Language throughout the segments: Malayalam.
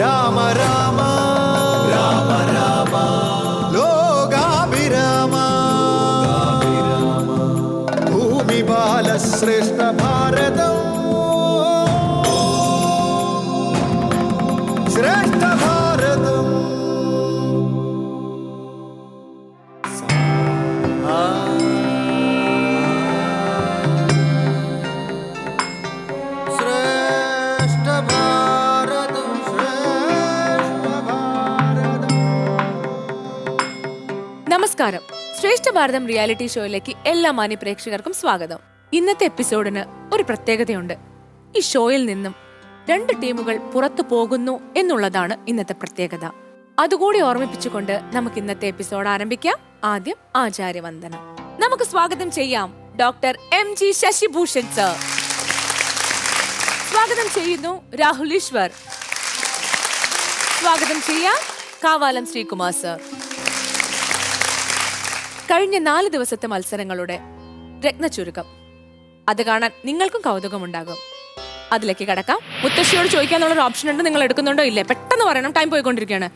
രാമ രാമ ശ്രേഷ്ഠ ഭാരതം റിയാലിറ്റി ഷോയിലേക്ക് എല്ലാ മാന്യ പ്രേക്ഷകർക്കും സ്വാഗതം. ഇന്നത്തെ എപ്പിസോഡിന് ഒരു പ്രത്യേകതയുണ്ട്. ഈ ഷോയിൽ നിന്നും രണ്ട് ടീമുകൾ പുറത്തു പോകുന്നു എന്നുള്ളതാണ് ഇന്നത്തെ പ്രത്യേകത. അതുകൂടി ഓർമ്മിപ്പിച്ചുകൊണ്ട് നമുക്ക് ഇന്നത്തെ എപ്പിസോഡ് ആരംഭിക്കാം. ആദ്യം ആചാര്യവന്ദനം. നമുക്ക് സ്വാഗതം ചെയ്യാം doctor M G Shashibhushan sir. സ്വാഗതം ചെയ്യുന്നു രാഹുൽ ഈശ്വർ. സ്വാഗതം ചെയ്യാം കാവാലം ശ്രീകുമാർ സർ. കഴിഞ്ഞ നാല് ദിവസത്തെ മത്സരങ്ങളുടെ രത്നചുരുക്കം അത് കാണാൻ നിങ്ങൾക്കും കൗതുകമുണ്ടാകും. അതിലേക്ക് കടക്കാം. മുത്തശ്ശിയോട് ചോദിക്കാന്നുള്ള ഒരു ഓപ്ഷൻ ഉണ്ട് നിങ്ങൾ എടുക്കുന്നുണ്ടോ ഇല്ലേ? പെട്ടെന്ന് പറയണം ടൈം പോയിക്കൊണ്ടിരിക്കുകയാണ്.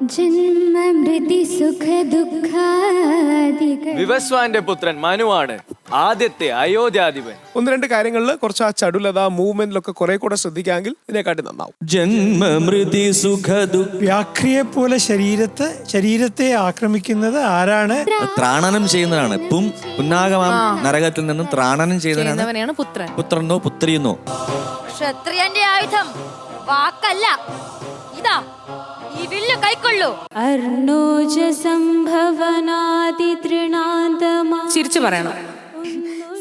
വിവസ്വാന്റെ പുത്രൻ മനുവാണ് ആദ്യത്തെ അയോധ്യാധിപൻ. ഒന്ന് രണ്ട് കാര്യങ്ങളിൽ കുറച്ച് ആ ചടുലത മൂവ്മെന്റിലൊക്കെ കുറെ കൂടെ ശ്രദ്ധിക്കാമെങ്കിൽ ഇതിനെക്കാട്ടി നന്നാവും. ജന്മമൃതി സുഖദു വ്യാക്രിയെ പോലെ ശരീരത്തെ ശരീരത്തെ ആക്രമിക്കുന്നത് ആരാണ്? ത്രാണനം ചെയ്യുന്നതാണ് പും പുന്നാഗമാം നരകത്തിൽ നിന്നും ത്രാണനം ചെയ്യുന്നതാണ് പുത്രനോ പുത്രിയെന്നോ. ക്ഷത്രിയന്റെ ആയുധം? വാക്കല്ല. ഇതാ ഈ വില്ല് കൈക്കൊള്ളൂ. അർണോജ സംഭവനാദി തൃണാന്തമാ. ചിരിച്ചു പറയണം.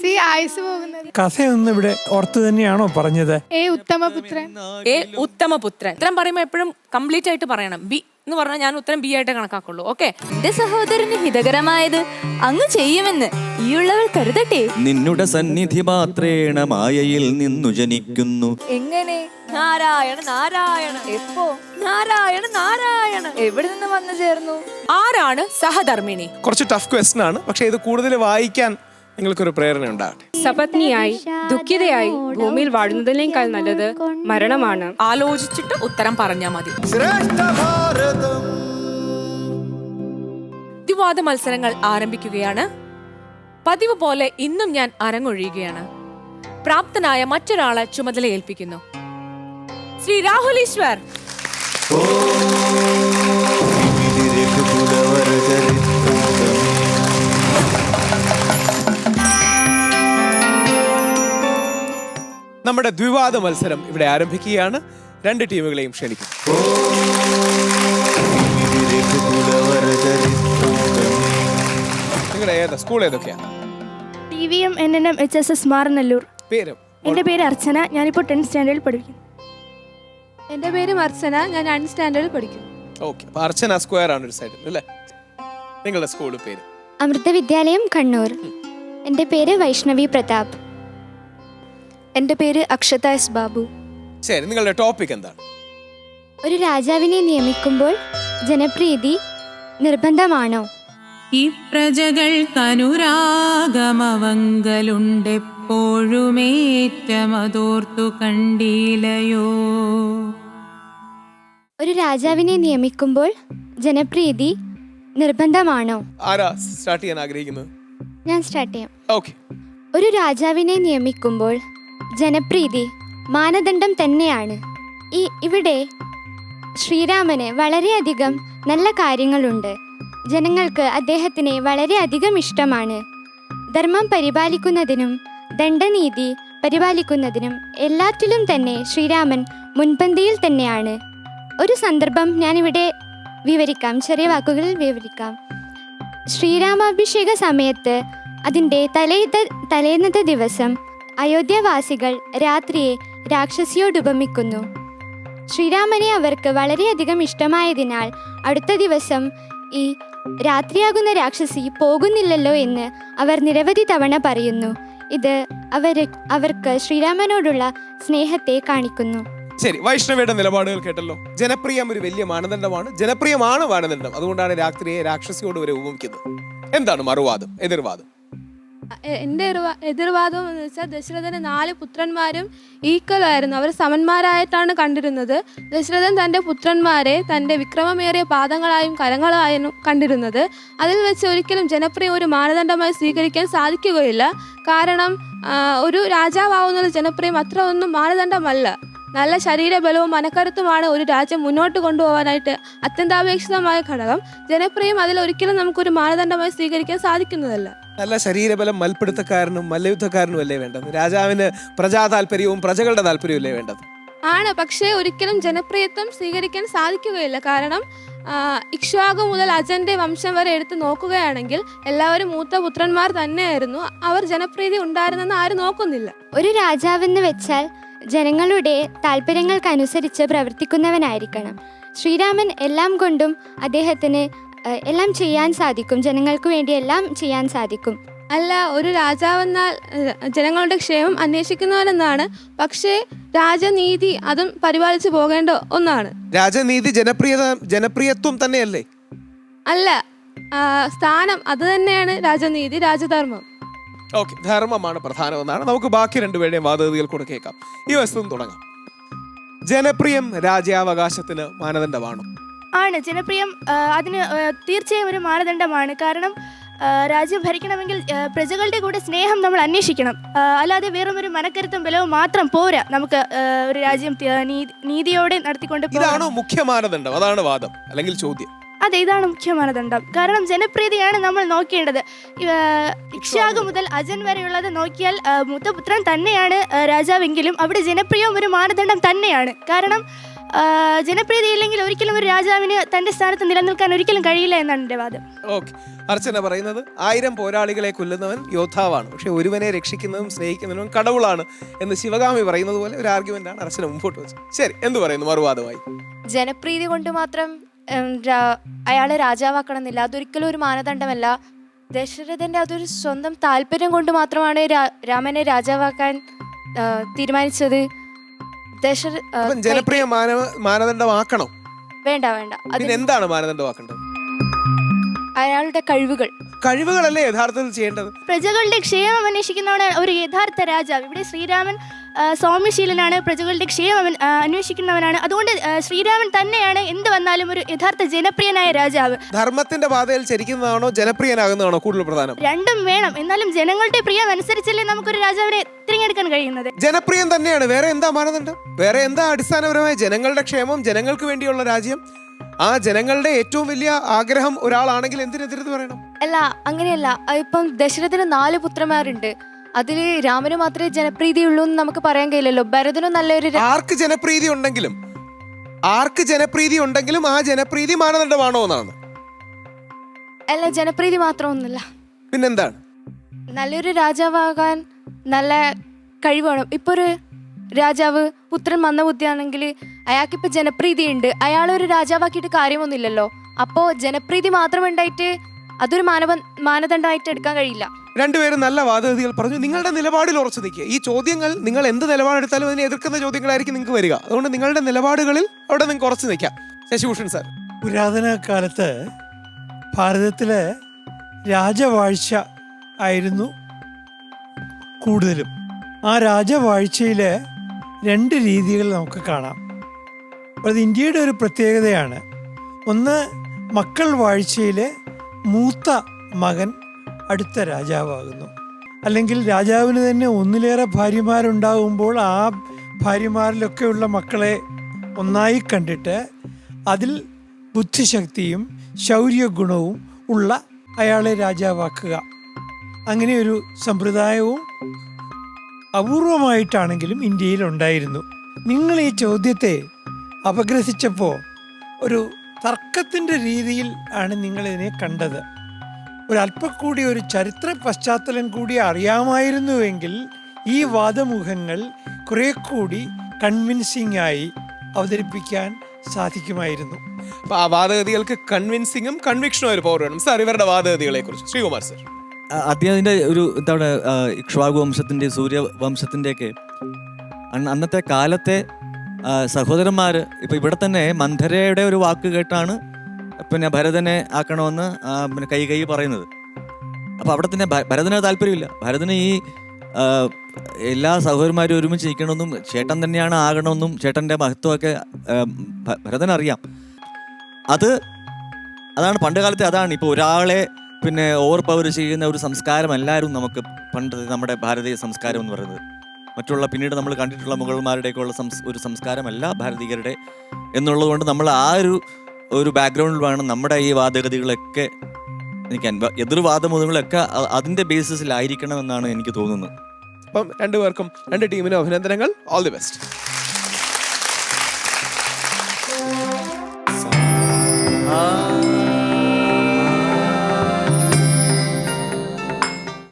സി ആയുസ് പോകുന്നത്. കഥയൊന്നും ഇവിടെ ഓർത്തു തന്നെയാണോ പറഞ്ഞത്? ഏ ഉത്തമപുത്രൻ. ഏ ഉത്തമപുത്രൻ. പുത്രൻ ഉത്തരം പറയുമ്പോൾ എപ്പോഴും കംപ്ലീറ്റ് ആയിട്ട് പറയണം. ബി എന്ന് പറഞ്ഞാൽ ഞാൻ ഉത്തരം ബി ആയിട്ട് കണക്കാക്കുള്ളൂ. ഓക്കെ എന്റെ സഹോദരന് ഹിതകരമായത് അങ്ങ് ചെയ്യുമെന്ന് ഈയുള്ളവൾ കരുതട്ടെ? നിന്നുടെ സന്നിധി പാത്രേണ മായയിൽ നിന്നു ജനിക്കുന്നു. എങ്ങനെ? നാരായണ നാരായണ. എപ്പോ? നാരായണ നാരായണ. എവിടെ നിന്ന് വന്നു ചേർന്നു? ആരാണ് സഹധർമ്മിണി? കുറച്ച് ടഫ് ക്വസ്റ്റൻ ആണ്. പക്ഷെ ഇത് കൂടുതൽ വായിക്കാൻ നിങ്ങൾക്കൊരു പ്രേരണ ഉണ്ടാകട്ടെ. സപത്നിയായി ദുഃഖിതയായി ഭൂമിയിൽ വാഴുന്നതിനേക്കാൾ നല്ലത് മരണമാണ്. ആലോചിച്ചിട്ട് ഉത്തരം പറഞ്ഞാൽ മതി. യുവാദ മത്സരങ്ങൾ ആരംഭിക്കുകയാണ്. പതിവ് പോലെ ഇന്നും ഞാൻ അരങ്ങൊഴിയുകയാണ്. പ്രാപ്തനായ മറ്റൊരാളെ ചുമതല ഏൽപ്പിക്കുന്നു ശ്രീ രാഹുൽ ഈശ്വർ. നമ്മുടെ ദ്വിവാദ മത്സരം ഇവിടെ ആരംഭിക്കുകയാണ്. രണ്ട് ടീമുകളെയും ക്ഷണിക്കും നിങ്ങളുടെ ഏതാ? സ്കൂൾ ഏതൊക്കെയാണ് T V M N N M H S S Maranallur പേര്. എന്റെ പേര് അർച്ചന. ഞാനിപ്പോൾ ടെൻത്ത് സ്റ്റാൻഡേർഡിൽ പഠിക്കുന്നു. എന്റെ പേര് അർച്ചന. ഞാൻ നയൻത് സ്റ്റാൻഡേർഡിൽ പഠിക്കുന്നു. ഓക്കെ. അർച്ചന സ്ക്വയർ ആണ് ഒരു സൈഡിൽ അല്ലേ? നിങ്ങളുടെ സ്കൂൾ പേര്. അമൃത വിദ്യാലയം കണ്ണൂർ. എന്റെ പേര് വൈഷ്ണവി പ്രതാപ്. എന്റെ പേര് അക്ഷത എസ് ബാബു. ശരി നിങ്ങളുടെ ടോപ്പിക് എന്താണ്? ഒരു രാജാവിനെ നിയമിക്കുമ്പോൾ ജനപ്രീതി നിർബന്ധമാണോ? ഈ പ്രജകൾ തനുരാഗമവങ്കലുണ്ടെപ്പോഴുമേറ്റമതോർത്തു കണ്ടീലയോ ഒരു രാജാവിനെ നിയമിക്കുമ്പോൾ ജനപ്രീതി നിർബന്ധമാണോ? ആരാ സ്റ്റാർട്ട് ചെയ്യാൻ ആഗ്രഹിക്കുന്നത്? ഞാൻ സ്റ്റാർട്ട് ചെയ്യാം. ഓക്കെ ഒരു രാജാവിനെ നിയമിക്കുമ്പോൾ ജനപ്രീതി മാനദണ്ഡം തന്നെയാണ്. ഈ ഇവിടെ ശ്രീരാമന് വളരെയധികം നല്ല കാര്യങ്ങളുണ്ട്. ജനങ്ങൾക്ക് അദ്ദേഹത്തിനെ വളരെയധികം ഇഷ്ടമാണ്. ധർമ്മം പരിപാലിക്കുന്നതിനും ദണ്ഡനീതി പരിപാലിക്കുന്നതിനും എല്ലാറ്റിലും തന്നെ ശ്രീരാമൻ മുൻപന്തിയിൽ തന്നെയാണ്. ഒരു സന്ദർഭം ഞാനിവിടെ വിവരിക്കാം ചെറിയ വാക്കുകളിൽ വിവരിക്കാം. ശ്രീരാമാഭിഷേക സമയത്ത് അതിന്റെ തലേത്ത തലേന്നത്തെ ദിവസം അയോധ്യവാസികൾ രാത്രിയെ രാക്ഷസിയോടുപമിക്കുന്നു. ശ്രീരാമനെ അവർക്ക് വളരെയധികം ഇഷ്ടമായതിനാൽ അടുത്ത ദിവസം ഈ രാത്രിയാകുന്ന രാക്ഷസി പോകുന്നില്ലല്ലോ എന്ന് അവർ നിരവധി തവണ പറയുന്നു. ഇത് അവർ അവർക്ക് ശ്രീരാമനോടുള്ള സ്നേഹത്തെ കാണിക്കുന്നു. ശരി വൈഷ്ണവയുടെ നിലപാടുകൾ കേട്ടല്ലോ. ജനപ്രിയം ഒരു വലിയ മാനദണ്ഡമാണ്. ജനപ്രിയമാണ് മാനദണ്ഡം. അതുകൊണ്ടാണ് രാത്രിയെ രാക്ഷസിയോട് വരെ ഉപമിക്കുന്നത്. എന്താണ് മറുവാദം എതിർവാദം? എതിർവാ- എതിർവാദം എന്ന് വെച്ചാൽ ദശരഥന് നാല് പുത്രന്മാരും ഈക്വലായിരുന്നു അവർ സമന്മാരായിട്ടാണ് കണ്ടിരുന്നത്. ദശരഥൻ തന്റെ പുത്രന്മാരെ തന്റെ വിക്രമമേറിയ പാദങ്ങളായും കരങ്ങളായും കണ്ടിരുന്നത്. അതിൽ വെച്ച് ഒരിക്കലും ജനപ്രിയ ഒരു മാനദണ്ഡമായി സ്വീകരിക്കാൻ സാധിക്കുകയില്ല. കാരണം ഒരു രാജാവാവുന്നത് ജനപ്രിയം അത്ര ഒന്നും മാനദണ്ഡമല്ല. നല്ല ശരീരബലവും മനക്കരുത്തുമാണ് ഒരു രാജ്യം മുന്നോട്ട് കൊണ്ടുപോകാനായിട്ട് അത്യന്താപേക്ഷിതമായ ഘടകം. ജനപ്രിയം അതിൽ ഒരിക്കലും നമുക്കൊരു മാനദണ്ഡമായി സ്വീകരിക്കാൻ സാധിക്കുന്നതല്ല. നല്ല ശരീരബലം മൽപ്പിടുത്തക്കാരനും മല്ലയുദ്ധക്കാരനും അല്ലേ വേണ്ടത്? രാജാവിന് പ്രജാ താല്പര്യവും പ്രജകളുടെ താല്പര്യവും അല്ലേ വേണ്ടത്? ആണ് പക്ഷേ ഒരിക്കലും ജനപ്രിയത്വം സ്വീകരിക്കാൻ സാധിക്കുകയില്ല. കാരണം ഇക്ഷ്വാകു മുതൽ അജന്റെ വംശം വരെ എടുത്ത് നോക്കുകയാണെങ്കിൽ എല്ലാവരും മൂത്ത പുത്രന്മാർ തന്നെയായിരുന്നു. അവർ ജനപ്രീതി ഉണ്ടായിരുന്നെന്ന് ആരും നോക്കുന്നില്ല. ഒരു രാജാവെന്ന് വെച്ചാൽ ജനങ്ങളുടെ താല്പര്യങ്ങൾക്കനുസരിച്ച് പ്രവർത്തിക്കുന്നവനായിരിക്കണം. ശ്രീരാമൻ എല്ലാം കൊണ്ടും അദ്ദേഹത്തിന് എല്ലാം ചെയ്യാൻ സാധിക്കും. ജനങ്ങൾക്ക് വേണ്ടി എല്ലാം ചെയ്യാൻ സാധിക്കും. അല്ല ഒരു രാജാവെന്നാൽ ജനങ്ങളുടെ ക്ഷേമം അന്വേഷിക്കുന്നവനെന്നാണ്. പക്ഷേ രാജനീതി അതും പരിപാലിച്ചു പോകേണ്ട ഒന്നാണ്. രാജനീതി ജനപ്രിയത ജനപ്രിയത്വം തന്നെയല്ലേ? അല്ല ആ, സ്ഥാനം അത് തന്നെയാണ് രാജനീതി രാജധർമ്മം. ഓക്കെ ധർമ്മമാണ് പ്രധാനമെന്നാണ്. നമുക്ക് ബാക്കി രണ്ടുപേരുടെയും വാദഗതികൾ കൂടെ കേൾക്കാം. ഈ വസ്തു തുടങ്ങാം. ജനപ്രിയം രാജ്യാവകാശത്തിന് മാനദണ്ഡമാണോ. ആണ്. ജനപ്രിയം അതിന് തീർച്ചയായും ഒരു മാനദണ്ഡമാണ്. കാരണം രാജ്യം ഭരിക്കണമെങ്കിൽ പ്രജകളുടെ കൂടെ സ്നേഹം നമ്മൾ അന്വേഷിക്കണം. അല്ലാതെ വെറും ഒരു മനക്കരുത്തും ബലവും മാത്രം പോരാ നമുക്ക് ഒരു രാജ്യം നീതിയോടെ നടത്തിക്കൊണ്ട്. ഇതാണോ മുഖ്യ മാനദണ്ഡം? അതാണ് വാദം അല്ലെങ്കിൽ ചോദ്യം. അതെ ഇതാണ് മുഖ്യ മാനദണ്ഡം. കാരണം ജനപ്രീതിയാണ് നമ്മൾ നോക്കേണ്ടത്. ഇക്ഷാഗ് മുതൽ അജൻ വരെയുള്ളത് നോക്കിയാൽ മുത്തപുത്രൻ തന്നെയാണ് രാജാവെങ്കിലും അവിടെ ജനപ്രിയവും ഒരു മാനദണ്ഡം തന്നെയാണ്. കാരണം ആ, ജനപ്രീതി ഇല്ലെങ്കിൽ ഒരിക്കലും ഒരു രാജാവിന് തന്റെ സ്ഥാനത്ത് നിലനിൽക്കാൻ ഒരിക്കലും കഴിയില്ല എന്നാണ് എന്റെ വാദം. ഓക്കെ. അർച്ചന പറയുന്നത് ആയിരം പോരാളികളെ കൊല്ലുന്നവൻ യോദ്ധാവാണ്. പക്ഷെ ഒരുവനെ രക്ഷിക്കുന്നതും സ്നേഹിക്കുന്നതും കടവുളാണ് എന്ന് ശിവകാമി പറയുന്നത് പോലെ ഒരു ആർഗ്യുമെന്റ് ആണ് അർച്ചന മുമ്പോട്ട് വെച്ചത്. ശരി എന്ത് പറയുന്നു? മറുവാദമായി. ജനപ്രീതി കൊണ്ട് മാത്രം അയാളെ രാജാവാക്കണമെന്നില്ല. അതൊരിക്കലും ഒരു മാനദണ്ഡമല്ല. ദശരഥന്റെ അതൊരു സ്വന്തം താല്പര്യം കൊണ്ട് മാത്രമാണ് രാമനെ രാജാവാക്കാൻ തീരുമാനിച്ചത്. ദശര ആ, ജനപ്രിയ മാന മാനദണ്ഡമാക്കണോ. വേണ്ട വേണ്ട. അത് പിന്നെ എന്താണ് മാനദണ്ഡമാക്കേണ്ടത്? അയാളുടെ കഴിവുകൾ. കഴിവുകളല്ലേ യഥാർത്ഥത്തിൽ ചെയ്യേണ്ടത്? പ്രജകളുടെ ക്ഷേമം അന്വേഷിക്കുന്നവനാണ് ഒരു യഥാർത്ഥ രാജാവ്. ഇവിടെ ശ്രീരാമൻ സൗമ്യശീലനാണ് പ്രജകളുടെ ക്ഷേമം അവൻ അന്വേഷിക്കുന്നവനാണ്. അതുകൊണ്ട് ശ്രീരാമൻ തന്നെയാണ് എന്ത് വന്നാലും ഒരു യഥാർത്ഥ ജനപ്രിയനായ രാജാവ്. ധർമ്മത്തിന്റെ പാതയിൽ ചരിക്കുന്നതാണോ ജനപ്രിയനാകുന്നതാണോ കൂടുതൽ പ്രധാനം? രണ്ടും വേണം. എന്നാലും ജനങ്ങളുടെ പ്രിയം അനുസരിച്ചല്ലേ നമുക്കൊരു രാജാവിനെ തിരഞ്ഞെടുക്കാൻ കഴിയുന്നത്? ജനപ്രിയം തന്നെയാണ്. വേറെ എന്താ മാനദണ്ഡം? വേറെ എന്താ അടിസ്ഥാനപരമായ ജനങ്ങളുടെ ക്ഷേമം ജനങ്ങൾക്ക് വേണ്ടിയുള്ള രാജ്യം? ആ ജനങ്ങളുടെ ഏറ്റവും വലിയ ആഗ്രഹം ഒരാളാണെങ്കിൽ എന്തിനെതിരെന്ന് പറയണം? അല്ല അങ്ങനെയല്ല. ഇപ്പം ദശരഥന് നാല് പുത്രന്മാരുണ്ട്. അതിൽ രാമന് മാത്രമേ ജനപ്രീതിയുള്ളൂ എന്ന് നമുക്ക് പറയാൻ കഴിയില്ലല്ലോ. ഭരതനും നല്ലൊരു ര- ആർക്ക് ജനപ്രീതി ഉണ്ടെങ്കിലും ആർക്ക് ജനപ്രീതി ഉണ്ടെങ്കിലും ആ ജനപ്രീതി മാനദണ്ഡമാണോ എന്നാണ്. അല്ല ജനപ്രീതി മാത്രമൊന്നുമില്ല. പിന്നെന്താണ്? നല്ലൊരു രാജാവാകാൻ നല്ല കഴിവ് വേണം ഇപ്പൊ ഒരു രാജാവ് പുത്രൻ മന്ദബുദ്ധിയാണെങ്കിൽ അയാൾക്കിപ്പോൾ ജനപ്രീതി ഉണ്ട് അയാളൊരു രാജാവാക്കിയിട്ട് കാര്യമൊന്നുമില്ലല്ലോ. അപ്പോ ജനപ്രീതി മാത്രം ഉണ്ടായിട്ട് അതൊരു മാനവ മാനദണ്ഡമായിട്ട് എടുക്കാൻ കഴിയില്ല. രണ്ടുപേരും നല്ല വാദഗതികൾ പറഞ്ഞു. നിങ്ങളുടെ നിലപാടിൽ ഉറച്ചു നിൽക്കുക. ഈ ചോദ്യങ്ങൾ നിങ്ങൾ എന്ത് നിലപാടെടുത്താലും അതിനെ എതിർക്കുന്ന ചോദ്യങ്ങളായിരിക്കും നിങ്ങൾക്ക് വരിക. അതുകൊണ്ട് നിങ്ങളുടെ നിലപാടുകളിൽ അവിടെ നിങ്ങൾക്ക് ഉറച്ചു നിൽക്കാം. ശശിഭൂഷൺ സർ. പുരാതന കാലത്ത് ഭാരതത്തിലെ രാജവാഴ്ച ആയിരുന്നു കൂടുതലും. ആ രാജവാഴ്ചയിലെ രണ്ട് രീതികൾ നമുക്ക് കാണാം. അത് ഇന്ത്യയുടെ ഒരു പ്രത്യേകതയാണ്. ഒന്ന് മക്കൾ വാഴ്ചയിലെ മൂത്ത മകൻ. അടുത്ത രാജാവാകുന്നു. അല്ലെങ്കിൽ രാജാവിന് തന്നെ ഒന്നിലേറെ ഭാര്യമാരുണ്ടാകുമ്പോൾ ആ ഭാര്യമാരിലൊക്കെയുള്ള മക്കളെ ഒന്നായി കണ്ടിട്ട് അതിൽ ബുദ്ധിശക്തിയും ശൗര്യഗുണവും ഉള്ള അയാളെ രാജാവാക്കുക. അങ്ങനെ ഒരു സമ്പ്രദായവും അപൂർവമായിട്ടാണെങ്കിലും ഇന്ത്യയിൽ ഉണ്ടായിരുന്നു. നിങ്ങൾ ഈ ചോദ്യത്തെ അപഗ്രഹിച്ചപ്പോൾ ഒരു തർക്കത്തിന്റെ രീതിയിൽ ആണ് നിങ്ങളിതിനെ കണ്ടത്. ഒരല്പം കൂടി ഒരു ചരിത്ര പശ്ചാത്തലം കൂടി അറിയാമായിരുന്നുവെങ്കിൽ ഈ വാദമുഖങ്ങൾ കുറെ കൂടി കൺവിൻസിംഗ് ആയി അവതരിപ്പിക്കാൻ സാധിക്കുമായിരുന്നു. അപ്പൊ ആ വാദഗതികൾക്ക് കൺവിൻസിങ്ങും കൺവിക്ഷനും ഒരു പവർ വേണം. സാർ ഇവരുടെ വാദഗതികളെ കുറിച്ച് ശ്രീകുമാർ സാർ. ആദ്യം അതിന്റെ ഒരു എന്താണ് ആ, ഇക്ഷ്വാകു വംശത്തിന്റെ സൂര്യവംശത്തിന്റെ ഒക്കെ അന്നത്തെ കാലത്തെ സഹോദരന്മാർ ഇപ്പം ഇപ്പൊ ഇവിടെ തന്നെ മന്ധരയുടെ ഒരു വാക്ക് കേട്ടാണ് പിന്നെ ഭരതനെ ആക്കണമെന്ന് പിന്നെ കൈ കൈ പറയുന്നത്. അപ്പോൾ അവിടെ തന്നെ ഭരതന് താല്പര്യമില്ല. ഭരതന് ഈ എല്ലാ സഹോദരന്മാരും ഒരുമിച്ച് നിൽക്കണമെന്നും ചേട്ടൻ തന്നെയാണ് ആകണമെന്നും ചേട്ടന്റെ മഹത്വമൊക്കെ ഭരതനറിയാം അത് അതാണ് പണ്ട് കാലത്തെ അതാണ്. ഇപ്പോൾ ഒരാളെ പിന്നെ ഓവർ പവർ ചെയ്യുന്ന ഒരു സംസ്കാരമല്ലായിരുന്നു നമുക്ക് പണ്ട് നമ്മുടെ ഭാരതീയ സംസ്കാരം എന്ന് പറയുന്നത്. മറ്റുള്ള പിന്നീട് നമ്മൾ കണ്ടിട്ടുള്ള മുഗൾമാരുടെയൊക്കെ ഉള്ള സംസ് ഒരു സംസ്കാരമല്ല ഭാരതീയരുടെ എന്നുള്ളതുകൊണ്ട് നമ്മൾ ആ ഒരു ഒരു ബാക്ക്ഗ്രൗണ്ടിൽ വേണം. നമ്മുടെ ഈ വാദഗതികളൊക്കെ എനിക്ക് എതിർവാദമുഖങ്ങളൊക്കെ അ- അതിന്റെ ബേസിസിലായിരിക്കണം എന്നാണ് എനിക്ക് തോന്നുന്നത്. അപ്പം രണ്ടുപേർക്കും രണ്ട് ടീമിനും അഭിനന്ദനങ്ങൾ. ഓൾ ദി ബെസ്റ്റ്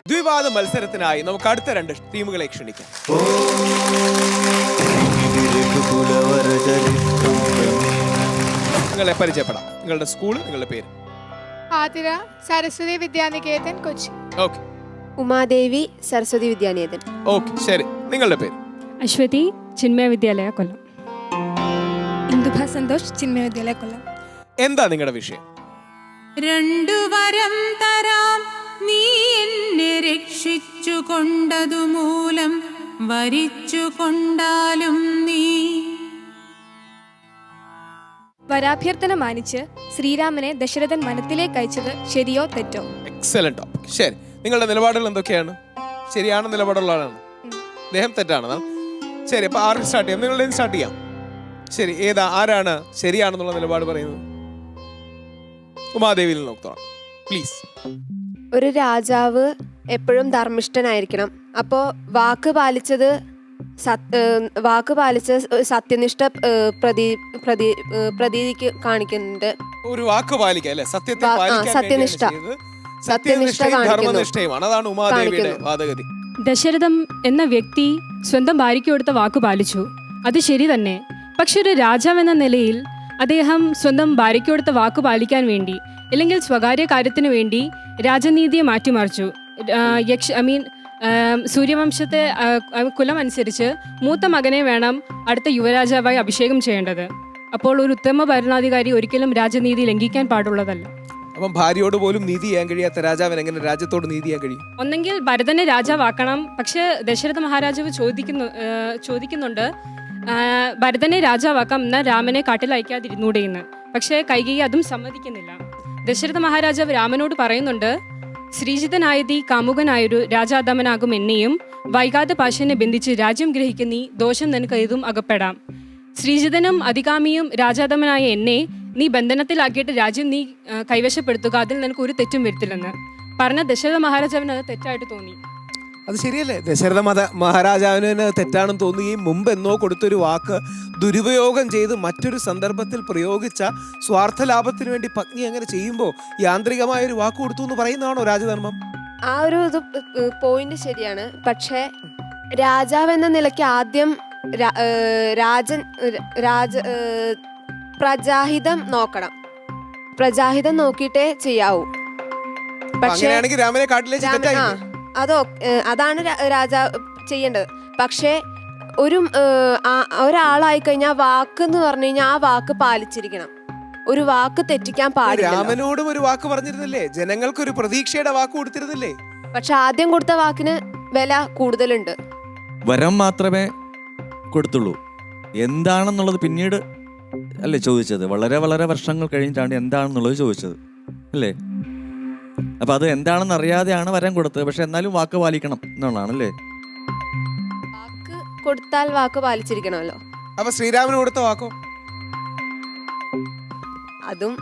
ദ്വിവാദ മത്സരത്തിനായി നമുക്ക് അടുത്ത രണ്ട് ടീമുകളെ ക്ഷണിക്കാം. നിങ്ങളെ പരിചയപ്പെടാം. നിങ്ങളുടെ സ്കൂൾ നിങ്ങളുടെ പേര്? ആതിര സരസ്വതി വിദ്യാനികേതൻ കൊച്ചി. ഓക്കെ ഉമാദേവി സരസ്വതി വിദ്യാനികേതൻ. ഓക്കെ ശരി. നിങ്ങളുടെ പേര്? അശ്വതി ചിന്മയ വിദ്യാലയ കൊല്ലം. ഇന്ദുഭ സന്തോഷ് ചിന്മയ വിദ്യാലയ കൊല്ലം. എന്താ നിങ്ങളുടെ വിഷയം? രണ്ടു വരം തരാം. നീ എന്നെ രക്ഷിച്ചു കൊണ്ടതുമൂലം വരിച്ചു കൊണ്ടാലും നീ വരാഭ്യർത്ഥന മാനിച്ച് ശ്രീരാമനെ ദശരഥൻ വനത്തിലേക്ക് അയച്ചത് ശരിയോ തെറ്റോ? എക്സലന്റ് ടോപ്പിക് ശരി. നിങ്ങളുടെ നിലപാടുകൾ എന്തൊക്കെയാണ്? ശരിയാണ് നിലപാടുള്ള ആളാണ്? അദ്ദേഹം തെറ്റാണ്. ശരി അപ്പൊ ആർക്ക് സ്റ്റാർട്ട് ചെയ്യാം? നിങ്ങളുടെ സ്റ്റാർട്ട് ചെയ്യാം. ശരി ഏതാ ആരാണ് ശരിയാണെന്നുള്ള നിലപാട് പറയുന്നത്? ഉമാദേവിയിൽ നോക്കാം. പ്ലീസ് ഒരു രാജാവ് എപ്പോഴും ധർമ്മിഷ്ഠനായിരിക്കണം. അപ്പോൾ വാക്ക് പാലിച്ചത് വാക്ക് പാലിച്ച സത്യനിഷ്ഠ പ്രതി പ്രതി പ്രതീതിക്ക് കാണിക്കുന്നുണ്ട്. ഒരു വാക്ക് പാലിക്കുക അല്ലെ? സത്യത്തെ പാലിക്കാൻ സത്യനിഷ്ഠ. സത്യനിഷ്ഠ സത്യനിഷ്ഠയും ധർമ്മനിഷ്ഠയുമാണ്. അതാണ് ഉമാദേവിയുടെ വാദഗതി. ദശരഥം എന്ന വ്യക്തി സ്വന്തം ഭാര്യയ്ക്ക് കൊടുത്ത വാക്ക് പാലിച്ചു. അത് ശരി തന്നെ. പക്ഷെ ഒരു രാജാവ് എന്ന നിലയിൽ അദ്ദേഹം സ്വന്തം ഭാര്യയ്ക്ക് കൊടുത്ത വാക്ക് പാലിക്കാൻ വേണ്ടി അല്ലെങ്കിൽ സ്വകാര്യ കാര്യത്തിന് വേണ്ടി രാജനീതിയെ മാറ്റിമറിച്ചു. യക്ഷ ഐ മീൻ സൂര്യവംശത്തെ കുലം അനുസരിച്ച് മൂത്ത മകനെ വേണം അടുത്ത യുവരാജാവായി അഭിഷേകം ചെയ്യേണ്ടത്. അപ്പോൾ ഒരു ഉത്തമ ഭരണാധികാരി ഒരിക്കലും രാജനീതി ലംഘിക്കാൻ പാടുള്ളതല്ല. അപ്പം ഭാര്യയോട് പോലും നീതി ചെയ്യാൻ കഴിയാത്ത രാജാവൻ എങ്ങനെ രാജ്യത്തോട് നീതി ചെയ്യാൻ കഴിയും? ഒന്നെങ്കിൽ ഭരതനെ രാജാവാക്കണം. പക്ഷേ ദശരഥ മഹാരാജാവ് ചോദിക്കുന്നു ചോദിക്കുന്നുണ്ട് ഭരതനെ രാജാവാക്കാം എന്നാൽ രാമനെ കാട്ടിൽ അയക്കാതിരുന്നൂടെ എന്ന്. പക്ഷേ കൈകേയി അതും സമ്മതിക്കുന്നില്ല. ദശരഥ മഹാരാജാവ് രാമനോട് പറയുന്നുണ്ട് ശ്രീജിതനായതി കാമുകനായൊരു രാജാദമനാകും എന്നെയും വൈകാതെ പാശനെ ബന്ധിച്ച് രാജ്യം ഗ്രഹിക്കുന്നീ ദോഷം നിനക്ക് ഇതും അകപ്പെടാം. ശ്രീജിതനും അധികാമിയും രാജാദമനായ എന്നെ നീ ബന്ധനത്തിലാക്കിയിട്ട് രാജ്യം നീ കൈവശപ്പെടുത്തുക. അതിൽ നിനക്ക് ഒരു തെറ്റും വരുത്തില്ലെന്ന്. പറഞ്ഞ ദശരഥ മഹാരാജാവിന് അത് തെറ്റായിട്ട് തോന്നി. അത് ശരിയല്ലേ? ദശരഥ മത മഹാരാജാവിന് തന്നെ തെറ്റാണെന്ന് തോന്നുകയും മുമ്പ് എന്നോ കൊടുത്തൊരു വാക്ക് ദുരുപയോഗം ചെയ്ത് മറ്റൊരു സന്ദർഭത്തിൽ പ്രയോഗിച്ച സ്വാർത്ഥ ലാഭത്തിന് വേണ്ടി പത്നി അങ്ങനെ ചെയ്യുമ്പോൾ യാന്ത്രികമായ ഒരു വാക്ക് കൊടുത്തു എന്ന് പറയുന്നതാണോ രാജധർമ്മം? ആ ഒരു ഇത് പോയിന്റ് ശരിയാണ്. പക്ഷേ രാജാവ് എന്ന നിലയ്ക്ക് ആദ്യം രാജൻ രാജ പ്രജാഹിതം നോക്കണം. പ്രജാഹിതം നോക്കിയിട്ടേ ചെയ്യാവൂ. പക്ഷേ രാമനെ ആ, അതോ അതാണ് രാജാ ചെയ്യേണ്ടത്. പക്ഷേ ഒരു ഒരാളായി കഴിഞ്ഞാൽ വാക്ക് എന്ന് പറഞ്ഞു കഴിഞ്ഞാൽ ആ വാക്ക് പാലിച്ചിരിക്കണം. ഒരു വാക്ക് തെറ്റിക്കാൻ പാടില്ല രാമനോടും ഒരു വാക്ക് പറഞ്ഞിരുന്നില്ലേ? ജനങ്ങൾക്ക് ഒരു പ്രതീക്ഷയുടെ വാക്ക് കൊടുത്തിരുന്നില്ലേ? പക്ഷെ ആദ്യം കൊടുത്ത വാക്കിന് വില കൂടുതലുണ്ട്. വരം മാത്രമേ കൊടുത്തുള്ളൂ. എന്താണെന്നുള്ളത് പിന്നീട് അല്ലേ ചോദിച്ചത്? വളരെ വളരെ വർഷങ്ങൾ കഴിഞ്ഞിട്ടാണ് എന്താണെന്നുള്ളത് ചോദിച്ചത്. അല്ലേ? അപ്പൊ അത് എന്താണെന്ന് അറിയാതെയാണ് വരം കൊടുത്തത്. പക്ഷെ എന്നാലും വാക്ക് പാലിക്കണം എന്നുള്ളതാണ് അല്ലേ വാക്ക് കൊടുത്താൽ വാക്ക് പാലിച്ചിരിക്കണമല്ലോ. അപ്പൊ ശ്രീരാമന് കൊടുത്ത വാക്കോ? അതും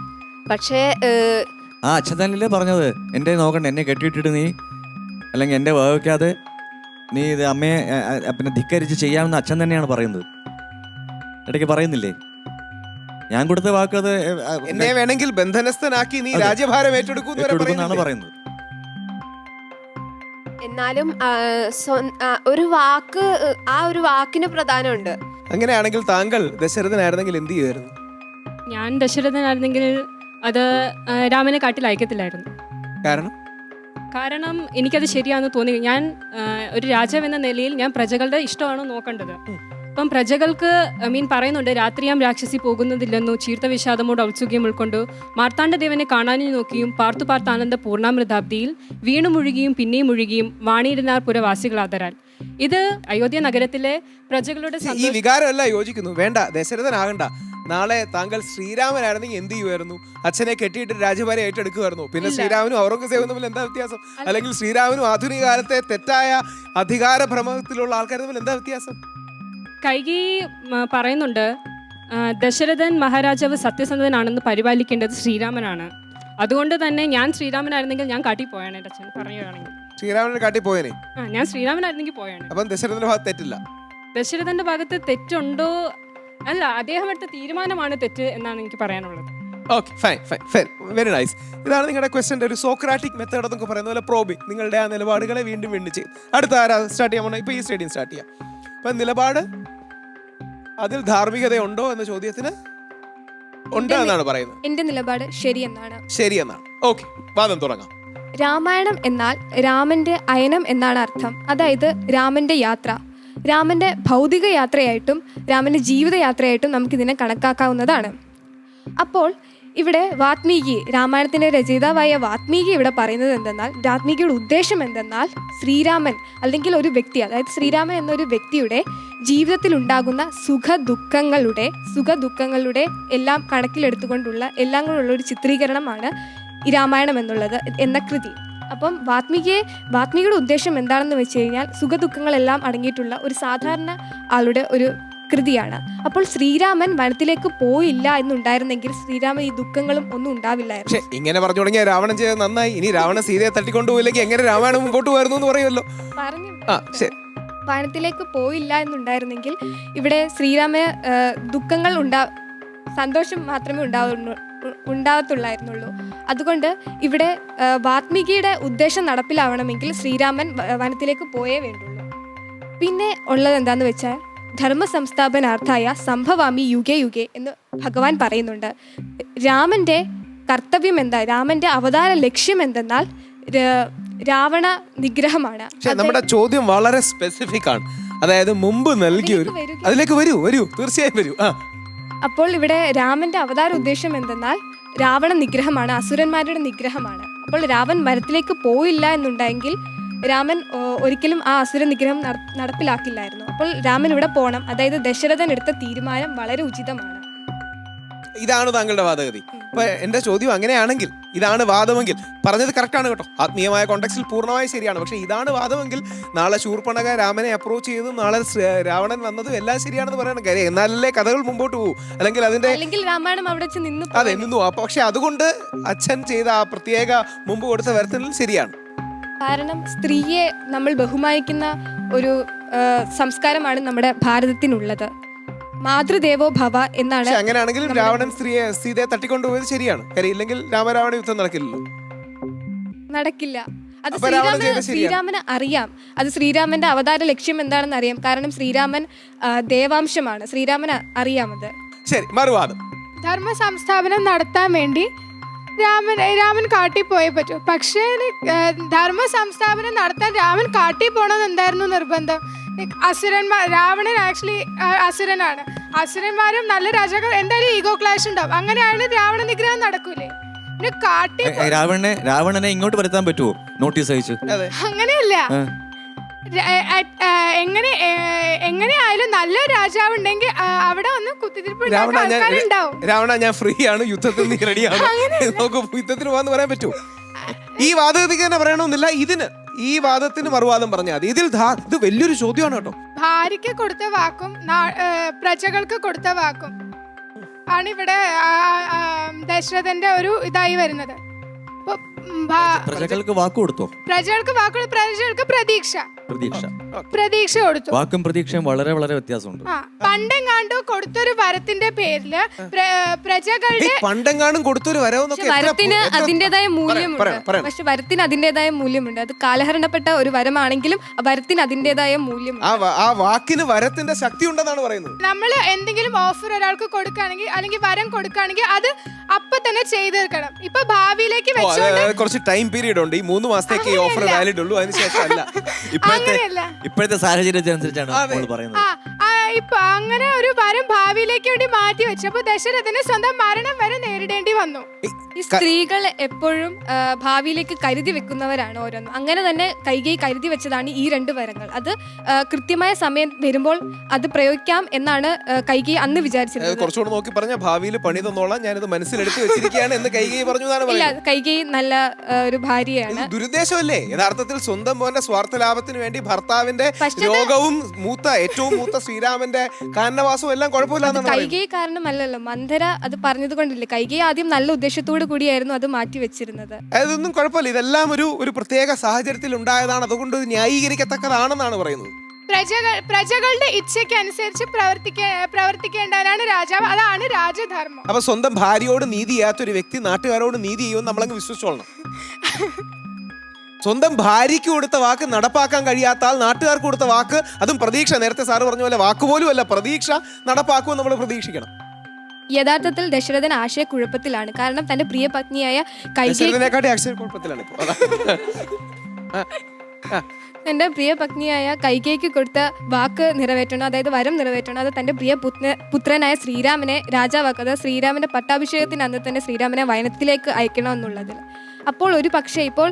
പക്ഷേ ഏഹ്, ആ അച്ഛൻ തന്നെയല്ലേ പറഞ്ഞത്? എന്റെ നോക്കണ്ട എന്നെ കെട്ടിയിട്ടിട്ട് നീ അല്ലെങ്കിൽ എന്റെ വകവയ്ക്കാതെ നീ ഇത് അമ്മയെ പിന്നെ ധിക്കരിച്ച് ചെയ്യാമെന്ന് അച്ഛൻ തന്നെയാണ് പറയുന്നത്. ഇടയ്ക്ക് പറയുന്നില്ലേ? ഞാൻ കൊടുത്ത വാക്ക് അത് എന്നെ വേണമെങ്കിൽ ബന്ധനസ്ഥനാക്കി നീ രാജ്യഭാരം ഏറ്റെടുക്കും പറയുന്നത്. എന്നാലും ഒരു വാക്ക് ആ ഒരു വാക്കിന് പ്രധാനമുണ്ട്. അങ്ങനെയാണെങ്കിൽ താങ്കൾ ദശരഥനായിരുന്നെങ്കിൽ എന്ത് ചെയ്യുമായിരുന്നു? ഞാൻ ദശരഥനായിരുന്നെങ്കിൽ അത് രാമനെ കാട്ടിൽ അയക്കത്തില്ലായിരുന്നു. കാരണം? കാരണം എനിക്കത് ശരിയാണെന്ന് തോന്നി ഞാൻ ഒരു രാജാവ് എന്ന നിലയിൽ ഞാൻ പ്രജകളുടെ ഇഷ്ടമാണ് നോക്കേണ്ടത്. ഇപ്പം പ്രജകൾക്ക് ഐ മീൻ പറയുന്നുണ്ട് രാത്രിയാം രാക്ഷസി പോകുന്നതില്ലെന്നു ചീർത്ത വിഷാദമോട് ഔത്സുഖ്യം ഉൾക്കൊണ്ടു മാർത്താണ്ഡദേവനെ കാണാനും നോക്കിയും പാർത്തു പാർത്താനന്ദ പൂർണാമൃതാബ്ദിയിൽ വീണു മുഴുകിയും പിന്നെയും മുഴുകിയും വാണിയിരുന്നാർ പുരവാസികളാതരാൽ ഇത് അയോധ്യ നഗരത്തിലെ പ്രജകളുടെ ഈ വികാരമല്ല യോജിക്കുന്നു. വേണ്ട ദശരഥനാകണ്ട. നാളെ താങ്കൾ ശ്രീരാമനായിരുന്നെങ്കിൽ എന്ത് ചെയ്യുമായിരുന്നു? അച്ഛനെ കെട്ടിയിട്ട് രാജ്യഭാരം ഏറ്റെടുക്കുമായിരുന്നു. പിന്നെ ശ്രീരാമനും ഔറംഗസേബും തമ്മിൽ എന്താ വ്യത്യാസം? അല്ലെങ്കിൽ ശ്രീരാമനും ആധുനിക കാലത്തെ തെറ്റായ അധികാര ഭ്രമത്തിലുള്ള ആൾക്കാർ തമ്മിൽ എന്താ വ്യത്യാസം? കൈകി പറയുന്നുണ്ട് ദശരഥൻ മഹാരാജാവ് സത്യസന്ധനാണെന്ന് പരിപാലിക്കേണ്ടത് ശ്രീരാമനാണ്. അതുകൊണ്ട് തന്നെ ഞാൻ ശ്രീരാമനായിരുന്നെങ്കിൽ ഞാൻ കാട്ടി പോയാണ് എന്റെ അച്ഛൻ പറയുകയാണെങ്കിൽ ശ്രീരാമനെ കാട്ടി പോയനെ? ആ ഞാൻ ശ്രീരാമനായിരുന്നെങ്കിൽ പോയാണ് അപ്പം ദശരഥന്റെ ഭാഗത്ത് തെറ്റില്ല. ദശരഥന്റെ ഭാഗത്ത് തെറ്റുണ്ടോ? അല്ല അദ്ദേഹം എടുത്ത തീരുമാനമാണ് തെറ്റ് എന്നാണ് എനിക്ക് പറയാനുള്ളത്. Okay fine fine fine. Very nice. ഇതാണ് നിങ്ങളുടെ ക്വസ്റ്റന്റെ ഒരു സോക്രാറ്റിക് മെത്തേഡ് എന്നൊക്കെ പറയുന്ന പോലെ പ്രോബി നിങ്ങളുടെ ആ നിലപാടുകളെ വീണ്ടും വീണ്ടും ചെയ്യും. അടുത്ത ആരാ? സ്റ്റാർട്ട് ചെയ്യാൻ പോണേ? ഇപ്പോൾ ഈ സ്റ്റേഡിയം സ്റ്റാർട്ട് ചെയ്യാം. അപ്പം നിലപാട്? അതിൽ ധാർമ്മികതയുണ്ടോ എന്ന ചോദ്യത്തിന് ഉണ്ട് എന്നാണ് പറയുന്നത്. എന്റെ നിലപാട് ശരിയെന്നാണ്. ശരിയെന്നാണ്. ഓക്കെ വാദം തുടങ്ങാം. രാമായണം എന്നാൽ രാമന്റെ അയനം എന്നാണ് അർത്ഥം. അതായത് രാമന്റെ യാത്ര. രാമന്റെ ഭൗതിക യാത്രയായിട്ടും രാമന്റെ ജീവിതയാത്രയായിട്ടും നമുക്കിതിനെ കണക്കാക്കാവുന്നതാണ്. അപ്പോൾ ഇവിടെ വാത്മീകി രാമായണത്തിന്റെ രചയിതാവായ വാത്മീകി ഇവിടെ പറയുന്നത് എന്തെന്നാൽ വാത്മീകിയുടെ ഉദ്ദേശം എന്തെന്നാൽ ശ്രീരാമൻ അല്ലെങ്കിൽ ഒരു വ്യക്തി അതായത് ശ്രീരാമൻ എന്നൊരു വ്യക്തിയുടെ ജീവിതത്തിൽ ഉണ്ടാകുന്ന സുഖ ദുഃഖങ്ങളുടെ സുഖ ദുഃഖങ്ങളുടെ എല്ലാം കണക്കിലെടുത്തുകൊണ്ടുള്ള എല്ലാം കൂടെയുള്ള ഒരു ചിത്രീകരണമാണ് ഈ രാമായണം എന്നുള്ളത് എന്ന കൃതി. അപ്പം വാത്മീകിയെ വാത്മീകിയുടെ ഉദ്ദേശം എന്താണെന്ന് വെച്ച് കഴിഞ്ഞാൽ സുഖ ദുഃഖങ്ങളെല്ലാം അടങ്ങിയിട്ടുള്ള ഒരു സാധാരണ ആളുടെ ഒരു കൃതിയാണ് അപ്പോൾ ശ്രീരാമൻ വനത്തിലേക്ക് പോയില്ല എന്നുണ്ടായിരുന്നെങ്കിൽ ശ്രീരാമൻ ഈ ദുഃഖങ്ങളും ഒന്നും ഉണ്ടാവില്ലായിരുന്നു. പക്ഷെ ഇങ്ങനെ പറഞ്ഞു തുടങ്ങിയ രാവണൻ ചെയ്തത് നന്നായി. ഇനി രാവണ സീതയെ തട്ടിക്കൊണ്ടുപോയില്ലെങ്കിൽ എങ്ങനെ രാമായണം മുമ്പോട്ട് വരുന്നു എന്ന് പറയുമല്ലോ. പറഞ്ഞു ആ ശരി വനത്തിലേക്ക് പോയില്ല എന്നുണ്ടായിരുന്നെങ്കിൽ ഇവിടെ ശ്രീരാമന് ദുഃഖങ്ങൾ ഉണ്ടാ സന്തോഷം മാത്രമേ ഉണ്ടാവുന്നു ഉണ്ടാവത്തുള്ളായിരുന്നുള്ളൂ. അതുകൊണ്ട് ഇവിടെ വാത്മീകിയുടെ ഉദ്ദേശം നടപ്പിലാവണമെങ്കിൽ ശ്രീരാമൻ വനത്തിലേക്ക് പോയേ വേണ്ടുള്ളൂ. പിന്നെ ഉള്ളത് എന്താന്ന് വെച്ചാൽ ധർമ്മ സംസ്ഥാപനാർത്ഥായ സംഭവാമി യുഗേ യുഗേ എന്ന് ഭഗവാൻ പറയുന്നുണ്ട്. രാമന്റെ കർത്തവ്യം എന്താ? രാമന്റെ അവതാര ലക്ഷ്യം എന്തെന്നാൽ രാവണ നിഗ്രഹമാണ്. നമ്മുടെ ചോദ്യം വളരെ സ്പെസിഫിക് ആണ്. അതായത് മുമ്പ് നൽകിയ ഒരു അതിലേക്ക് വരൂ. അതിലേക്ക് വരൂ വരൂ. തീർച്ചയായും വരൂ. ആ. അപ്പോൾ ഇവിടെ രാമന്റെ അവതാര ഉദ്ദേശം എന്തെന്നാൽ രാവണ നിഗ്രഹമാണ് അസുരന്മാരുടെ നിഗ്രഹമാണ്. അപ്പോൾ രാവൺ മരത്തിലേക്ക് പോയില്ല എന്നുണ്ടെങ്കിൽ രാമൻ ഒരിക്കലും ആ അസുര നിഗ്രഹം നടപ്പിലാക്കില്ലായിരുന്നു. അപ്പോൾ രാമൻ ഇവിടെ പോകണം അതായത് ദശരഥൻ എടുത്ത തീരുമാനം വളരെ ഉചിതമാണ്. ഇതാണ് താങ്കളുടെ വാദഗതി. അപ്പൊ എന്റെ ചോദ്യം അങ്ങനെയാണെങ്കിൽ ഇതാണ് വാദമെങ്കിൽ പറഞ്ഞത് കറക്റ്റ് ആണ് കേട്ടോ. ആത്മീയമായ കോണ്ടക്സിൽ പൂർണമായി ശരിയാണ്. പക്ഷെ ഇതാണ് വാദമെങ്കിൽ നാളെ ശൂർപ്പണക രാമനെ അപ്രോച്ച് ചെയ്തു നാളെ രാവണൻ വന്നതും എല്ലാം ശരിയാണെന്ന് പറയണം. കാര്യം എന്നാലല്ലേ കഥകൾ മുമ്പോട്ട് പോകും അല്ലെങ്കിൽ അതിന്റെ അല്ലെങ്കിൽ രാമായണം അവിടെ നിന്ന് അതെ. നിന്നു. പക്ഷെ അതുകൊണ്ട് അച്ഛൻ ചെയ്ത ആ പ്രത്യേക മുമ്പ് കൊടുത്ത വരത്തിൽ ശരിയാണ്. കാരണം സ്ത്രീയെ നമ്മൾ ബഹുമാനിക്കുന്ന ഒരു സംസ്കാരമാണ് നമ്മുടെ ഭാരതത്തിനുള്ളത്. മാതൃദേവോ ഭവ എന്നാണ് അങ്ങനെയാണെങ്കിൽ രാവണൻ സ്ത്രീയെ സീതയെ തട്ടിക്കൊണ്ടുപോയത് ശരിയാണ്. കാര്യം ഇല്ലെങ്കിൽ രാമരാവണ യുദ്ധം നടക്കില്ലല്ലോ. നടക്കില്ല. അത് ശ്രീരാമന് ശ്രീരാമന് അറിയാം. അത് ശ്രീരാമന്റെ അവതാര ലക്ഷ്യം എന്താണെന്ന് അറിയാം. കാരണം ശ്രീരാമൻ ദേവാംശമാണ്. ശ്രീരാമന് അറിയാം അത്. ശരി മറുവാദം. ധർമ്മ സംസ്ഥാപനം നടത്താൻ വേണ്ടി രാമൻ രാമൻ കാട്ടിൽ പോയേ പറ്റൂ. പക്ഷേ ധർമ്മ സംസ്ഥാപനം നടത്താൻ രാമൻ കാട്ടിൽ പോകണമെന്ന് എന്തായിരുന്നു നിർബന്ധം? അസുരന്മാർ രാവണൻ ആക്ച്വലി അസുരനാണ്. അസുരന്മാരും നല്ല രാജാക്കൾ എന്തായാലും ഈഗോ ക്ലാഷ് ഉണ്ടാവും. അങ്ങനെയാണ് രാവണ നിഗ്രഹം നടക്കൂലേ? പിന്നെ കാട്ടി രാവണനെ രാവണനെ ഇങ്ങോട്ട് വരുത്താൻ പറ്റുമോ നോട്ടീസ് അയച്ചു. അങ്ങനെയല്ല. എങ്ങനെ എങ്ങനെയായാലും നല്ല രാജാവ് ഉണ്ടെങ്കിൽ അവിടെ ഒന്ന് കുത്തിത്തിരിപ്പ് രാവണ ഞാൻ രാവണ ഞാൻ ഫ്രീ ആണ് യുദ്ധത്തിൽ നീ റെഡിയാണ് നമുക്ക് യുദ്ധത്തിന് പോകാന്ന് പറയാൻ പറ്റുമോ ഈ വാദഗതിക്ക് തന്നെ പറയണമെന്നില്ല. ഇതിന് ഈ വാദത്തിന് മറുവാദം പറഞ്ഞാൽ മതി. ഇതിൽ ഇത് വലിയൊരു ചോദ്യമാണ് കേട്ടോ. ഭാര്യയ്ക്ക് കൊടുത്ത വാക്കും പ്രജകൾക്ക് കൊടുത്ത വാക്കും ആണ് ഇവിടെ ദശരഥന്റെ ഒരു ഇതായി വരുന്നത്. പ്രജകൾക്ക് വാക്ക് കൊടുത്തോ? പ്രജകൾക്ക് വാക്ക് പ്രജകൾക്ക് പ്രതീക്ഷ. പ്രതീക്ഷ. പ്രതീക്ഷ കൊടുത്തു. വാക്കും പ്രതീക്ഷയും വളരെ വളരെ വ്യത്യാസമുണ്ട്. പണ്ടെങ്ങാണ്ടോ കൊടുത്തൊരു വരത്തിന്റെ പേരിൽ പ്രജകളുടെ പണ്ടെങ്ങാണ്ടും കൊടുത്തൊരു വരവെന്നൊക്കെ വരത്തിന് അതിന്റേതായ അതിന്റെതായ മൂല്യമുണ്ട്. പക്ഷെ വരത്തിന് അതിന്റെതായ മൂല്യമുണ്ട്. അത് കാലഹരണപ്പെട്ട ഒരു വരമാണെങ്കിലും വരത്തിന് അതിന്റെതായ മൂല്യം ആ വാക്കിന് വരത്തിന്റെ ശക്തി ഉണ്ടെന്നാണ് പറയുന്നത്. നമ്മൾ എന്തെങ്കിലും ഓഫർ ഒരാൾക്ക് കൊടുക്കുകയാണെങ്കിൽ അല്ലെങ്കിൽ വരം കൊടുക്കുകയാണെങ്കിൽ അത് അപ്പൊ തന്നെ ചെയ്തു തീർക്കണം ഇപ്പൊ ഭാവിയിലേക്ക് വെച്ചോണ്ട് കുറച്ച് ടൈം പീരീഡ് ഉണ്ട്. ഈ മൂന്ന് മാസത്തേക്ക് ഈ ഓഫർ വാലിഡ് ഉള്ളൂ. അതിനുശേഷം അല്ല. ഇപ്പോഴത്തെ അങ്ങനെയല്ല. ഇപ്പോഴത്തെ സാഹചര്യത്തിനനുസരിച്ചാണ്. നമ്മൾ പറയുന്നത്. ആ ആ, ഇപ്പൊ അങ്ങനെ ഒരു വരം ഭാവിയിലേക്ക് വേണ്ടി മാറ്റി വെച്ചു. അപ്പൊ ദശരഥന് സ്വന്തം മരണം വരെ നേരിടേണ്ടി വന്നു. ഈ സ്ത്രീകൾ എപ്പോഴും ആ, ഭാവിയിലേക്ക് കരുതി വെക്കുന്നവരാണ് ഓരോന്നും. അങ്ങനെ തന്നെ കൈകൈ കരുതി വെച്ചതാണ് ഈ രണ്ട് വരങ്ങൾ. അത് ആ, കൃത്യമായ സമയം വരുമ്പോൾ അത് പ്രയോഗിക്കാം എന്നാണ് ആ, കൈകൈ അന്ന് വിചാരിച്ചത് കുറച്ചുകൂടെ നോക്കി പറഞ്ഞ ഭാവിയിൽ പണി തന്നോളാം ഞാനിത് മനസ്സിലെടുത്ത് വെച്ചിരിക്കുകയാണ് എന്ന് കൈകൈ പറഞ്ഞു എന്നാണ് ഇല്ല പറയുന്നത്. കൈകൈ നല്ല ആ, ഒരു ഭാര്യയാണ്. ഇത് ദുരുദ്ദേശമല്ലേ? യഥാർത്ഥത്തിൽ സ്വന്തം മോന്റെ സ്വാർത്ഥ ലാഭത്തിന് വേണ്ടി ഭർത്താവിന്റെ രോഗവും മൂത്ത ഏറ്റവും മൂത്ത ശ്രീരാമന്റെ കാരണവാസവും എല്ലാം കുഴപ്പമില്ല കൈകൈ കാരണമല്ലല്ലോ. മന്ധര അത് പറഞ്ഞത് കൊണ്ടില്ലേ കൈകൈ ആദ്യം നല്ല ഉദ്ദേശത്തോടു കൂടിയായിരുന്നു അത് മാറ്റി വെച്ചിരുന്നത്. അതൊന്നും കുഴപ്പമില്ല. ഇതെല്ലാം ഒരു ഒരു പ്രത്യേക സാഹചര്യത്തിൽ ഉണ്ടായതാണ്. അതുകൊണ്ട് ന്യായീകരിക്കത്തക്കതാണെന്നാണ് പറയുന്നത്. പ്രജകൾ പ്രജകളുടെ ഇച്ഛയ്ക്ക് അനുസരിച്ച് പ്രവർത്തിക്കേ പ്രവർത്തിക്കേണ്ടവനാണ് രാജാവ്. അതാണ് രാജധർമ്മം. അപ്പൊ സ്വന്തം ഭാര്യയോട് നീതി ചെയ്യാത്ത ഒരു വ്യക്തി നാട്ടുകാരോട് നീതി ചെയ്യുമെന്ന് നമ്മളങ്ങ് വിശ്വസിച്ചോളണം. സ്വന്തം ഭാര്യയ്ക്ക് കൊടുത്ത വാക്ക് നടപ്പാക്കാൻ കഴിയാത്ത ആൾ നാട്ടുകാർക്ക് കൊടുത്ത വാക്ക് അതും പ്രതീക്ഷ. നേരത്തെ സാറ് പറഞ്ഞ പോലെ വാക്കുപോലും അല്ല പ്രതീക്ഷ നടപ്പാക്കുമെന്ന് നമ്മൾ പ്രതീക്ഷിക്കണം. യഥാർത്ഥത്തിൽ ദശരഥൻ ആശയക്കുഴപ്പത്തിലാണ്. കാരണം തന്റെ പ്രിയ പത്നിയായ. തന്റെ പ്രിയ പത്നിയായ കൈകേക്ക് കൊടുത്ത വാക്ക് നിറവേറ്റണം അതായത് വരം നിറവേറ്റണം. അത് തന്റെ പ്രിയ പുത്ര പുത്രനായ ശ്രീരാമനെ രാജാവാക്കുക അതായത് ശ്രീരാമന്റെ പട്ടാഭിഷേകത്തിന് അന്ന് തന്നെ ശ്രീരാമനെ വയനത്തിലേക്ക് അയക്കണം എന്നുള്ളതിൽ അപ്പോൾ ഒരു പക്ഷേ ഇപ്പോൾ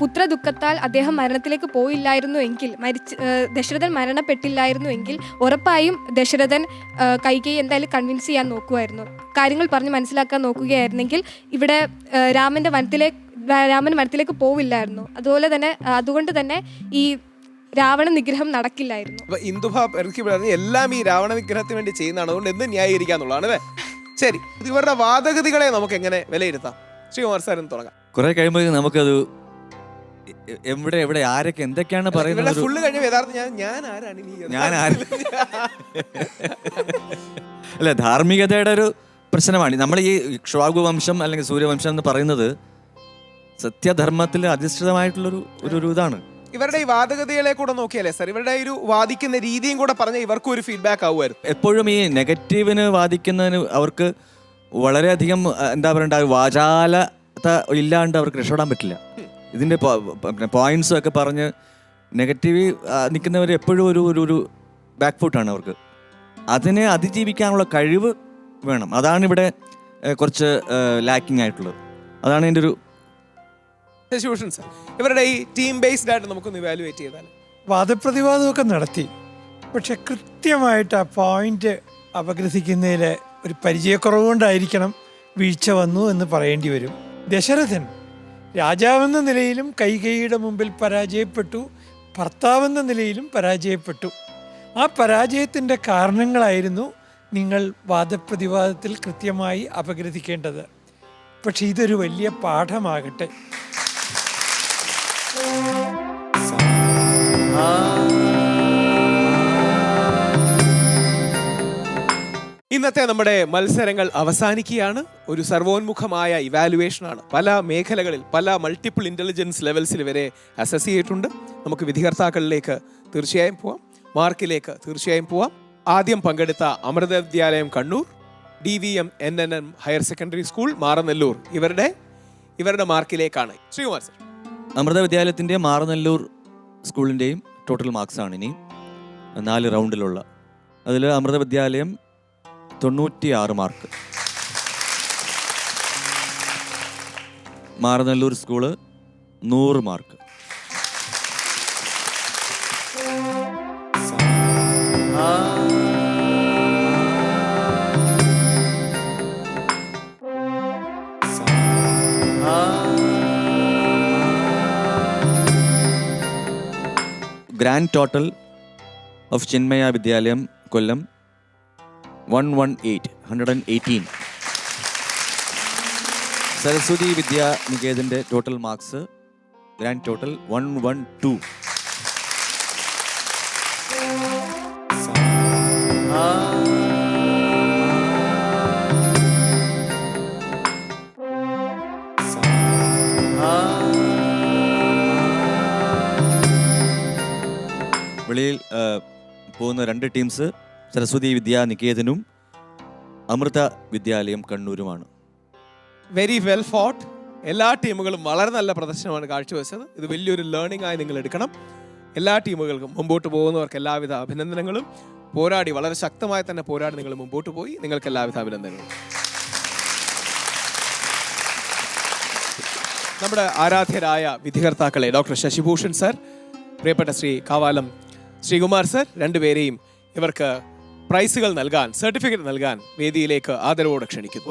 പുത്രദുഃഖത്താൽ അദ്ദേഹം മരണത്തിലേക്ക് പോയില്ലായിരുന്നു എങ്കിൽ മരിച്ച് ദശരഥൻ മരണപ്പെട്ടില്ലായിരുന്നു എങ്കിൽ ഉറപ്പായും ദശരഥൻ കൈകൈ കൈകേയി എന്തായാലും കൺവിൻസ് ചെയ്യാൻ നോക്കുമായിരുന്നു. കാര്യങ്ങൾ പറഞ്ഞ് മനസ്സിലാക്കാൻ നോക്കുകയായിരുന്നെങ്കിൽ ഇവിടെ രാമന്റെ രാമന്റെ വനത്തിലേക്ക് രാമൻ വനത്തിലേക്ക് പോവില്ലായിരുന്നു. അതുപോലെ തന്നെ അതുകൊണ്ട് തന്നെ ഈ രാവണ നിഗ്രഹം നടക്കില്ലായിരുന്നു. അപ്പൊ ഇന്ദുഭ എല്ലാം ഈ രാവണ നിഗ്രഹത്തിന് വേണ്ടി ചെയ്യുന്നതാണ്. അതുകൊണ്ട് എന്ത് ന്യായീകരിക്കാന്നുള്ളതാണ് അല്ലേ? ശരി ഇവരുടെ വാദഗതികളെ നമുക്ക് എങ്ങനെ വിലയിരുത്താം? ശ്രീകുമാർ സാറിന് തുടങ്ങാം. കുറെ കഴിയുമ്പോഴേക്കും നമുക്കത് എവിടെ എവിടെ ആരൊക്കെ എന്തൊക്കെയാണ് പറയുന്നത്? ഫുള്ള് കഴിഞ്ഞ യഥാർത്ഥം ഞാൻ ഞാൻ ആരാണ് ഞാൻ ആര്? അല്ല ധാർമ്മികതയുടെ ഒരു പ്രശ്നമാണ്. നമ്മൾ ഈ ഇക്ഷ്വാകു വംശം അല്ലെങ്കിൽ സൂര്യവംശം എന്ന് പറയുന്നത് സത്യധർമ്മത്തിൽ അധിഷ്ഠിതമായിട്ടുള്ളൊരു ഒരു ഒരു ഇതാണ്. ഇവരുടെ ഈ വാദഗതികളെ കൂടെ നോക്കിയാലേ സാർ ഇവരുടെ ഒരു വാദിക്കുന്ന രീതിയും കൂടെ പറഞ്ഞ ഇവർക്കും ഒരു ഫീഡ്ബാക്ക് ആവുമായിരുന്നു. എപ്പോഴും ഈ നെഗറ്റീവിന് വാദിക്കുന്നതിന് അവർക്ക് വളരെയധികം എന്താ പറയണ്ട വാചാലത ഇല്ലാണ്ട് അവർക്ക് രക്ഷപ്പെടാൻ പറ്റില്ല. ഇതിന്റെ പോയിന്റ്സ് ഒക്കെ പറഞ്ഞ് നെഗറ്റീവ് നിൽക്കുന്നവർ എപ്പോഴും ഒരു ഒരു ഒരു ബാക്ക് ഫുട്ടാണ് അവർക്ക്. അതിനെ അതിജീവിക്കാനുള്ള കഴിവ് വേണം. അതാണ് ഇവിടെ കുറച്ച് ലാക്കിംഗ് ആയിട്ടുള്ളത്. അതാണ് എന്റെ ഒരു സാർ ഇവരുടെ ഈ ടീം ബേസ്ഡ് ആയിട്ട് നമുക്കൊന്ന് ഇവാലുവേറ്റ് ചെയ്താൽ വാദപ്രതിവാദമൊക്കെ നടത്തി. പക്ഷെ കൃത്യമായിട്ട് ആ പോയിന്റ് അപഗ്രഥിക്കുന്നതിൽ ഒരു പരിചയക്കുറവ് കൊണ്ടായിരിക്കണം വീഴ്ച വന്നു എന്ന് പറയേണ്ടി വരും. ദശരഥൻ രാജാവെന്ന നിലയിലും കൈകൈയുടെ മുമ്പിൽ പരാജയപ്പെട്ടു ഭർത്താവെന്ന നിലയിലും പരാജയപ്പെട്ടു. ആ പരാജയത്തിന്റെ കാരണങ്ങളായിരുന്നു നിങ്ങൾ വാദപ്രതിവാദത്തിൽ കൃത്യമായി അപഗ്രഥിക്കേണ്ടത്. പക്ഷെ ഇതൊരു വലിയ പാഠമാകട്ടെ. ഇന്നത്തെ നമ്മുടെ മത്സരങ്ങൾ അവസാനിക്കുകയാണ്. ഒരു സർവോന്മുഖമായ ഇവാലുവേഷൻ ആണ്. പല മേഖലകളിൽ പല മൾട്ടിപ്പിൾ ഇന്റലിജൻസ് ലെവൽസിൽ വരെ അസസ് ചെയ്തിട്ടുണ്ട്. നമുക്ക് വിധികർത്താക്കളിലേക്ക് തീർച്ചയായും പോവാം. മാർക്കിലേക്ക് തീർച്ചയായും പോവാം. ആദ്യം പങ്കെടുത്ത Amrita Vidyalayam Kannur D V M N N M higher secondary school Maranalloor. ഇവരുടെ ഇവരുടെ മാർക്കിലേക്കാണ്. ശ്രീകുമാർ സർ അമൃത വിദ്യാലയത്തിന്റെ മാറനെല്ലൂർ സ്കൂളിന്റെയും ടോട്ടൽ മാർക്സ് ആണ് ഇനി നാല് റൗണ്ടിലുള്ള അതിൽ അമൃത വിദ്യാലയം തൊണ്ണൂറ്റി ആറ് മാർക്ക് മാറനല്ലൂർ സ്കൂൾ നൂറ് mark grand total of Chinmaya Vidyalayam Kollam one one eight hundred and eighteen Saraswati Vidya നികേതന്റെ total marks grand total one one two വെളിയിൽ പോകുന്ന രണ്ട് ടീംസ് സരസ്വതി വിദ്യാ നികേതനും അമൃത വിദ്യാലയം കണ്ണൂരുമാണ്. വെരി വെൽ ഫോട്ട് എല്ലാ ടീമുകളും വളരെ നല്ല പ്രദർശനമാണ് കാഴ്ചവെച്ചത്. ഇത് വലിയൊരു ലേണിംഗ് ആയി നിങ്ങൾ എടുക്കണം. എല്ലാ ടീമുകൾക്കും മുമ്പോട്ട് പോകുന്നവർക്ക് എല്ലാവിധ അഭിനന്ദനങ്ങളും. പോരാടി വളരെ ശക്തമായി തന്നെ പോരാടി നിങ്ങൾ മുമ്പോട്ട് പോയി. നിങ്ങൾക്ക് എല്ലാവിധ അഭിനന്ദനങ്ങളും. നമ്മുടെ ആരാധ്യരായ വിധികർത്താക്കളെ ഡോക്ടർ ശശിഭൂഷൺ സർ പ്രിയപ്പെട്ട ശ്രീ കാവാലം ശ്രീകുമാർ സർ രണ്ടുപേരെയും ഇവർക്ക് പ്രൈസുകൾ നൽകാൻ സർട്ടിഫിക്കറ്റ് നൽകാൻ വേദിയിലേക്ക് ആദരവോടെ ക്ഷണിക്കുന്നു.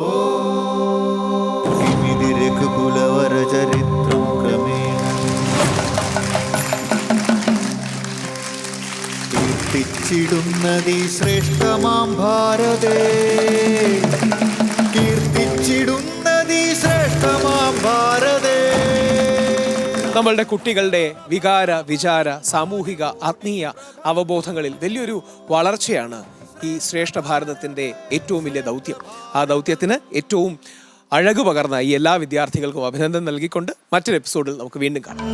കീർത്തിച്ചിടുന്നതീ ശ്രേഷ്ഠമാം ഭാരതേ. കീർത്തിച്ചിടുന്നതി ശ്രേഷ്ഠമാം ഭാരതേ. നമ്മളുടെ കുട്ടികളുടെ വികാര വിചാര സാമൂഹിക ആത്മീയ അവബോധങ്ങളിൽ വലിയൊരു വളർച്ചയാണ് ഈ ശ്രേഷ്ഠ ഭാരതത്തിന്റെ ഏറ്റവും വലിയ ദൗത്യം. ആ ദൗത്യത്തിന് ഏറ്റവും അഴകു പകർന്ന ഈ എല്ലാ വിദ്യാർത്ഥികൾക്കും അഭിനന്ദനം നൽകിക്കൊണ്ട് മറ്റൊരു എപ്പിസോഡിൽ നമുക്ക് വീണ്ടും കാണാം.